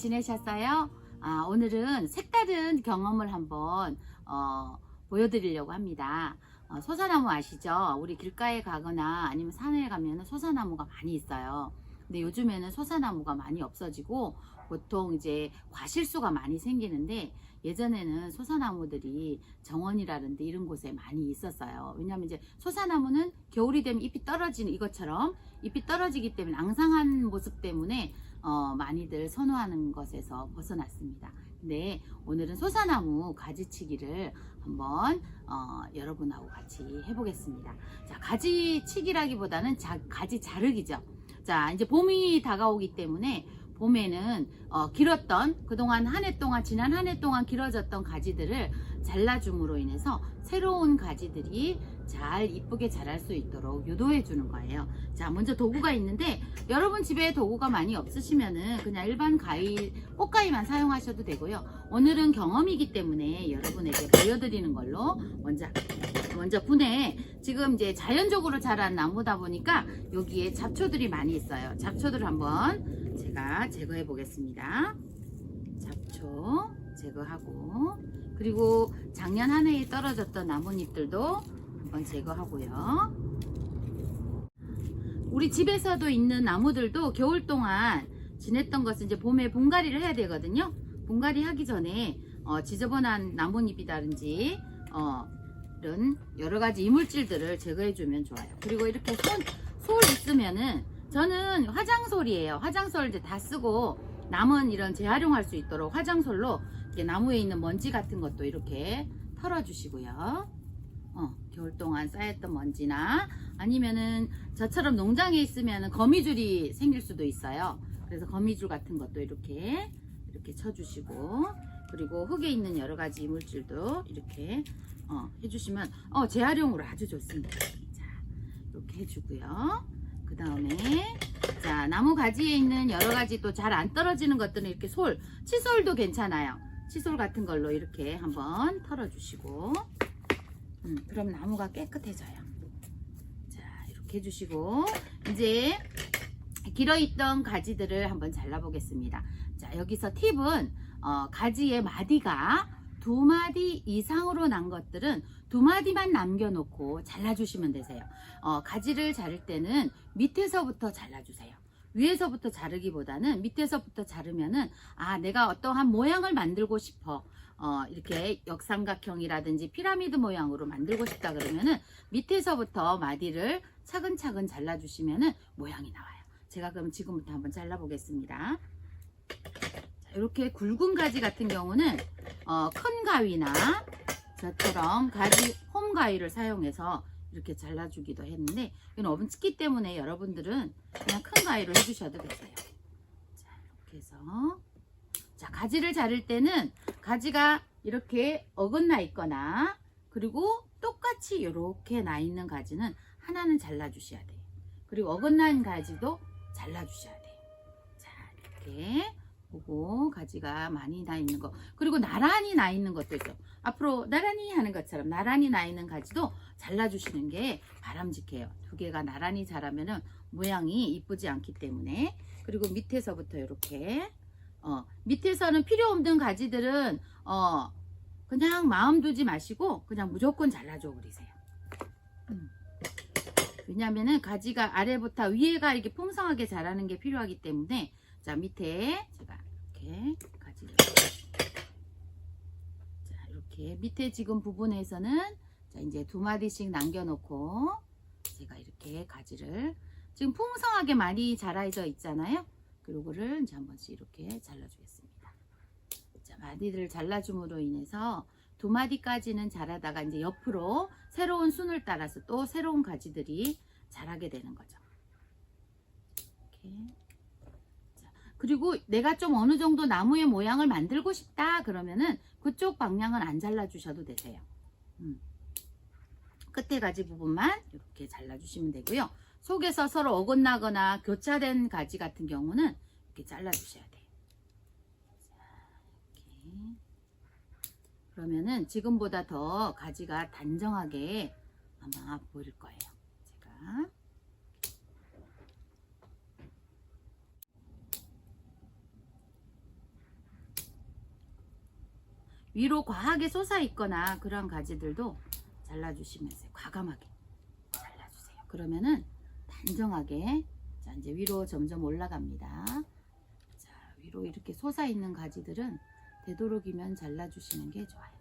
지내셨어요? 아, 오늘은 색다른 경험을 한번 어, 보여드리려고 합니다. 어, 소사나무 아시죠? 우리 길가에 가거나 아니면 산에 가면 소사나무가 많이 있어요. 근데 요즘에는 소사나무가 많이 없어지고 보통 이제 과실수가 많이 생기는데 예전에는 소사나무들이 정원이라든지 이런 곳에 많이 있었어요. 왜냐하면 이제 소사나무는 겨울이 되면 잎이 떨어지는 이것처럼 잎이 떨어지기 때문에 앙상한 모습 때문에 어, 많이들 선호하는 것에서 벗어났습니다. 근데 오늘은 소사나무 가지치기를 한번 어, 여러분하고 같이 해보겠습니다. 자, 가지치기라기보다는 자, 가지 자르기죠. 자, 이제 봄이 다가오기 때문에 봄에는 어, 길었던 그동안 한 해 동안 지난 한 해 동안 길어졌던 가지들을 잘라줌으로 인해서 새로운 가지들이 잘 이쁘게 자랄 수 있도록 유도해 주는 거예요. 자, 먼저 도구가 있는데 여러분 집에 도구가 많이 없으시면은 그냥 일반 가위, 꽃가위만 사용하셔도 되고요. 오늘은 경험이기 때문에 여러분에게 보여드리는 걸로 먼저 먼저 분해 지금 이제 자연적으로 자란 나무다 보니까 여기에 잡초들이 많이 있어요. 잡초들 한번 제가 제거해 보겠습니다. 잡초 제거하고 그리고 작년 한 해에 떨어졌던 나뭇잎들도 한번 제거하고요. 우리 집에서도 있는 나무들도 겨울 동안 지냈던 것은 이제 봄에 분갈이를 해야 되거든요. 분갈이 하기 전에 어, 지저분한 나뭇잎이라든지 어, 이런 여러 가지 이물질들을 제거해 주면 좋아요. 그리고 이렇게 손, 솔 있으면은 저는 화장솔이에요. 화장솔 이제 다 쓰고 남은 이런 재활용할 수 있도록 화장솔로 나무에 있는 먼지 같은 것도 이렇게 털어주시고요. 어, 겨울 동안 쌓였던 먼지나 아니면은 저처럼 농장에 있으면 거미줄이 생길 수도 있어요. 그래서 거미줄 같은 것도 이렇게 이렇게 쳐주시고 그리고 흙에 있는 여러 가지 이물질도 이렇게 어, 해주시면 어, 재활용으로 아주 좋습니다. 자, 이렇게 해주고요. 그 다음에 자 나무 가지에 있는 여러 가지 또 잘 안 떨어지는 것들은 이렇게 솔, 칫솔도 괜찮아요. 칫솔 같은 걸로 이렇게 한번 털어주시고 음, 그럼 나무가 깨끗해져요. 자 이렇게 해주시고 이제 길어있던 가지들을 한번 잘라보겠습니다. 자 여기서 팁은 어, 가지의 마디가 두 마디 이상으로 난 것들은 두 마디만 남겨놓고 잘라주시면 되세요. 어, 가지를 자를 때는 밑에서부터 잘라주세요. 위에서부터 자르기보다는 밑에서부터 자르면은 아 내가 어떠한 모양을 만들고 싶어 어, 이렇게 역삼각형이라든지 피라미드 모양으로 만들고 싶다 그러면은 밑에서부터 마디를 차근차근 잘라주시면은 모양이 나와요. 제가 그럼 지금부터 한번 잘라보겠습니다. 자, 이렇게 굵은 가지 같은 경우는 어, 큰 가위나 저처럼 가지 홈 가위를 사용해서 이렇게 잘라주기도 했는데 이건 엄습기 때문에 여러분들은 그냥 큰 가위로 해주셔도 되세요. 자 이렇게 해서 자 가지를 자를 때는 가지가 이렇게 어긋나 있거나 그리고 똑같이 이렇게 나 있는 가지는 하나는 잘라 주셔야 돼요. 그리고 어긋난 가지도 잘라 주셔야 돼요. 자 이렇게 보고 가지가 많이 나 있는 거 그리고 나란히 나 있는 것도 있어 앞으로 나란히 하는 것처럼 나란히 나 있는 가지도 잘라주시는 게 바람직해요 두 개가 나란히 자라면은 모양이 이쁘지 않기 때문에 그리고 밑에서부터 이렇게 어 밑에서는 필요 없는 가지들은 어 그냥 마음 두지 마시고 그냥 무조건 잘라줘 버리세요 음. 왜냐면은 가지가 아래부터 위에가 이렇게 풍성하게 자라는 게 필요하기 때문에 자 밑에 제가 이렇게 가지를 자 이렇게 밑에 지금 부분에서는 자 이제 두 마디씩 남겨놓고 제가 이렇게 가지를 지금 풍성하게 많이 자라져 있잖아요. 그리고를 이제 한 번씩 이렇게 잘라주겠습니다. 자 마디를 잘라줌으로 인해서 두 마디까지는 자라다가 이제 옆으로 새로운 순을 따라서 또 새로운 가지들이 자라게 되는 거죠. 이렇게. 그리고 내가 좀 어느 정도 나무의 모양을 만들고 싶다 그러면은 그쪽 방향은 안 잘라 주셔도 되세요 음. 끝에 가지 부분만 이렇게 잘라 주시면 되고요 속에서 서로 어긋나거나 교차된 가지 같은 경우는 이렇게 잘라 주셔야 돼요 자, 이렇게. 그러면은 지금보다 더 가지가 단정하게 아마 보일 거예요 제가 위로 과하게 솟아 있거나 그런 가지들도 잘라주시면서 과감하게 잘라주세요. 그러면은 단정하게 자 이제 위로 점점 올라갑니다. 자 위로 이렇게 솟아 있는 가지들은 되도록이면 잘라주시는 게 좋아요.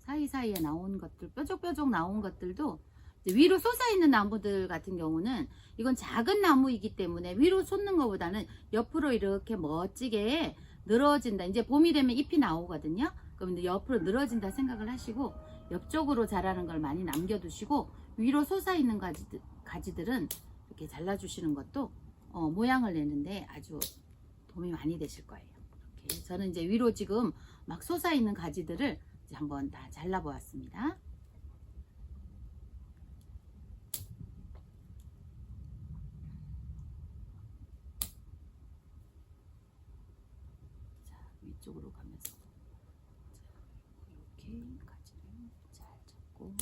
사이사이에 나온 것들, 뾰족뾰족 나온 것들도 위로 솟아 있는 나무들 같은 경우는 이건 작은 나무이기 때문에 위로 솟는 것보다는 옆으로 이렇게 멋지게 늘어진다. 이제 봄이 되면 잎이 나오거든요. 그럼 옆으로 늘어진다 생각을 하시고 옆쪽으로 자라는 걸 많이 남겨두시고 위로 솟아 있는 가지들, 가지들은 이렇게 잘라주시는 것도 어, 모양을 내는데 아주 도움이 많이 되실 거예요. 이렇게 저는 이제 위로 지금 막 솟아 있는 가지들을 한번 다 잘라 보았습니다. 자, 위쪽으로 가면서 자, 이렇게 가지를 잘 잡고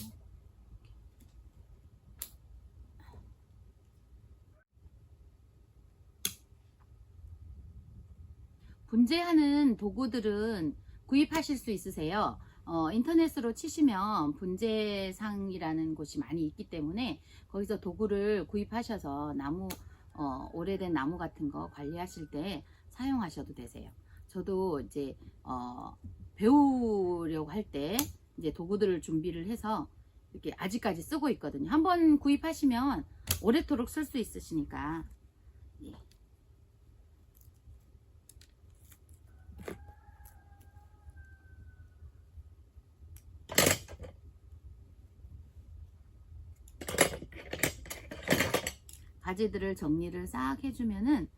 분재하는 도구들은 구입하실 수 있으세요. 어, 인터넷으로 치시면 분재상이라는 곳이 많이 있기 때문에 거기서 도구를 구입하셔서 나무 어, 오래된 나무 같은 거 관리하실 때 사용하셔도 되세요. 저도 이제 어, 배우려고 할 때 이제 도구들을 준비를 해서 이렇게 아직까지 쓰고 있거든요. 한번 구입하시면 오래도록 쓸 수 있으시니까 예. 가지들을 정리를 싹 해주면은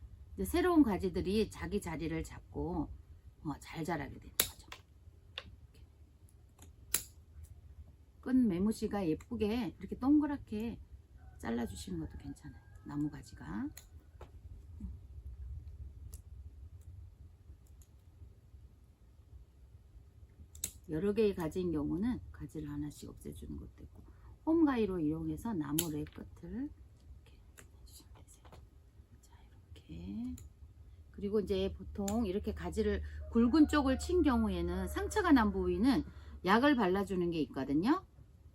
새로운 가지들이 자기 자리를 잡고 어, 잘 자라게 되는 거죠. 끈 매무씨가 예쁘게 이렇게 동그랗게 잘라주시는 것도 괜찮아요. 나무 가지가. 여러 개의 가지인 경우는 가지를 하나씩 없애주는 것도 있고 홈가위로 이용해서 나무의 끝을 이렇게 해주시면 되세요. 자 이렇게 그리고 이제 보통 이렇게 가지를 굵은 쪽을 친 경우에는 상처가 난 부위는 약을 발라주는 게 있거든요.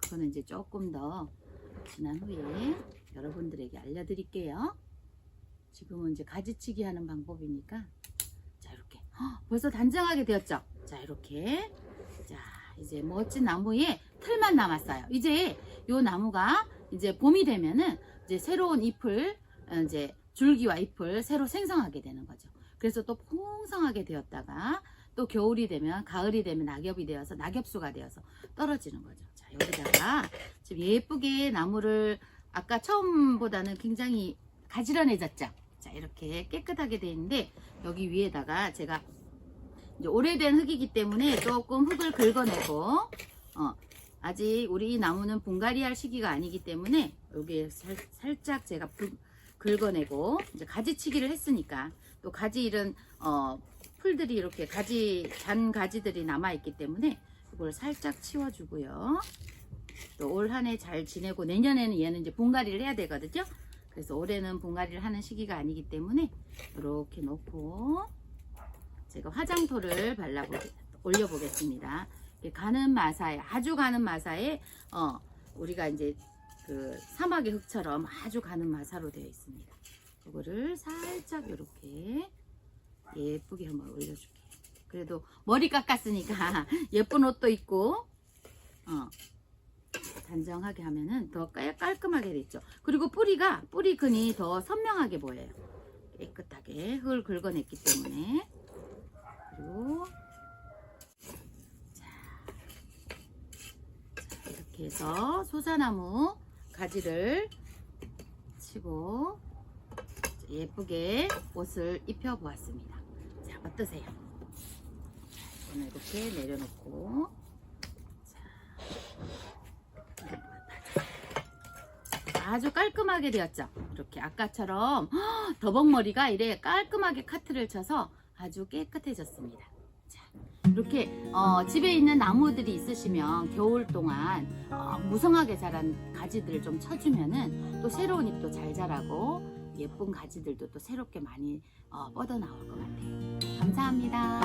그거는 이제 조금 더 지난 후에 여러분들에게 알려드릴게요. 지금은 이제 가지치기 하는 방법이니까 자 이렇게 헉, 벌써 단정하게 되었죠. 자 이렇게 자 이제 멋진 나무에 틀만 남았어요. 이제 요 나무가 이제 봄이 되면은 이제 새로운 잎을 어, 이제 줄기와 잎을 새로 생성하게 되는 거죠. 그래서 또 풍성하게 되었다가 또 겨울이 되면 가을이 되면 낙엽이 되어서 낙엽수가 되어서 떨어지는 거죠. 자 여기다가 지금 예쁘게 나무를 아까 처음보다는 굉장히 가지런해졌죠. 자 이렇게 깨끗하게 되어 있는데 여기 위에다가 제가 오래된 흙이기 때문에 조금 흙을 긁어내고 어, 아직 우리 이 나무는 분갈이 할 시기가 아니기 때문에 여기에 살, 살짝 제가 부- 긁어내고 이제 가지치기를 했으니까 또 가지 이런 어, 풀들이 이렇게 가지 잔 가지들이 남아 있기 때문에 이걸 살짝 치워주고요. 또 올 한 해 잘 지내고 내년에는 얘는 이제 분갈이를 해야 되거든요. 그래서 올해는 분갈이를 하는 시기가 아니기 때문에 이렇게 놓고 제가 화장토를 발라 올려보겠습니다. 가는 마사에 아주 가는 마사에 어 우리가 이제 그 사막의 흙처럼 아주 가는 마사로 되어 있습니다. 이거를 살짝 이렇게 예쁘게 한번 올려줄게요. 그래도 머리 깎았으니까 예쁜 옷도 입고 어 단정하게 하면은 더 깔- 깔끔하게 됐죠. 그리고 뿌리가 뿌리 근이 더 선명하게 보여요. 깨끗하게 흙을 긁어냈기 때문에 그리고 자, 자, 이렇게 해서 소사나무 가지를 치고 예쁘게 옷을 입혀 보았습니다. 자, 어떠세요? 이거는 이렇게 내려놓고 자, 아주 깔끔하게 되었죠. 이렇게 아까처럼 헉, 더벅머리가 이래 깔끔하게 카트를 쳐서 아주 깨끗해졌습니다. 자, 이렇게 어, 집에 있는 나무들이 있으시면 겨울 동안 어, 무성하게 자란 가지들을 좀 쳐주면은 또 새로운 잎도 잘 자라고 예쁜 가지들도 또 새롭게 많이 어, 뻗어 나올 것 같아요. 감사합니다.